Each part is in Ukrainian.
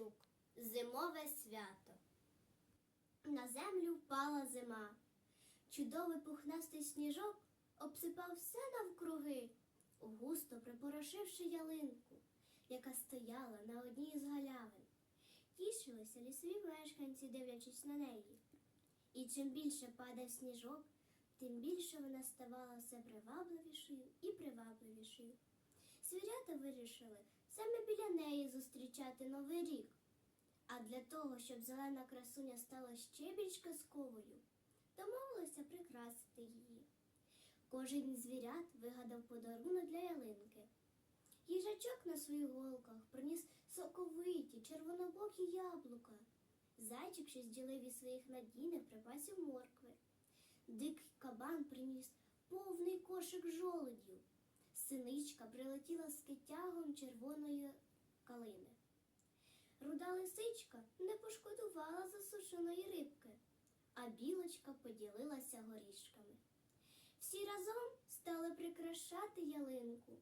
Ткачук Зимове свято. На землю впала зима. Чудовий пухнастий сніжок обсипав все навкруги, густо припорошивши ялинку, яка стояла на одній з галявин. Тішилися лісові мешканці, дивлячись на неї. І чим більше падав сніжок, тим більше вона ставала все привабливішою і привабливішою. Свірята вирішили неї зустрічати новий рік. А для того, щоб зелена красуня стала ще більш казковою, домовилися прикрасити її. Кожен звірят вигадав подарунок для ялинки. Їжачок на своїх голках приніс соковиті червонобокі яблука. Зайчик щось ділив із своїх надійних припасів моркви. Дикий кабан приніс повний кошик жолудів. Синичка прилетіла з китягом червоної калини. Руда лисичка не пошкодувала засушеної рибки, а білочка поділилася горішками. Всі разом стали прикрашати ялинку.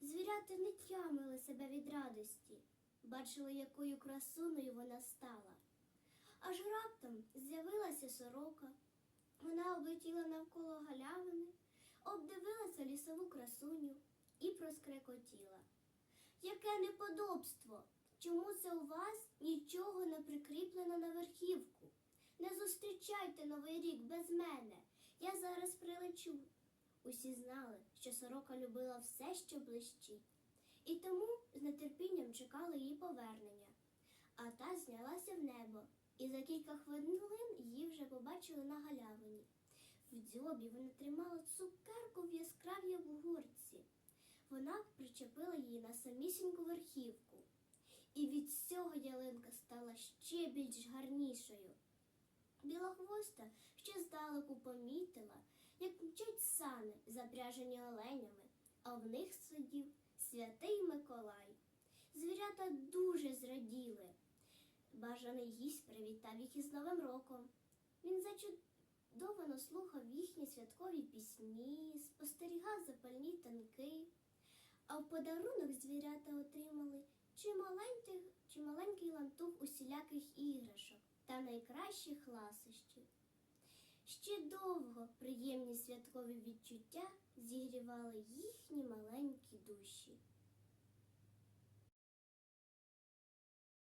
Звірята не тямили себе від радості, бачили, якою красуною вона стала. Аж раптом з'явилася сорока. Вона облетіла навколо галявини, обдивилася лісову красуню і проскрекотіла. Яке неподобство! Чому це у вас нічого не прикріплено на верхівку? Не зустрічайте новий рік без мене. Я зараз прилечу. Усі знали, що сорока любила все, що блищить, і тому з нетерпінням чекали її повернення. А та знялася в небо, і за кілька хвилин її вже побачили на галявині. В дзьобі вона тримала цукерку в яскравій обгорці. Вона причепила її на самісіньку верхівку. І від цього ялинка стала ще більш гарнішою. Білохвоста ще здалеку помітила, як мчать сани, запряжені оленями, а в них сидів святий Миколай. Звірята дуже зраділи. Бажаний гість привітав їх із Новим роком. Він зачудовано слухав їхні святкові пісні, спостерігав запальні танки. А в подарунок звірята отримали чималенький, чималенький лантух усіляких іграшок та найкращих ласощів. Ще довго приємні святкові відчуття зігрівали їхні маленькі.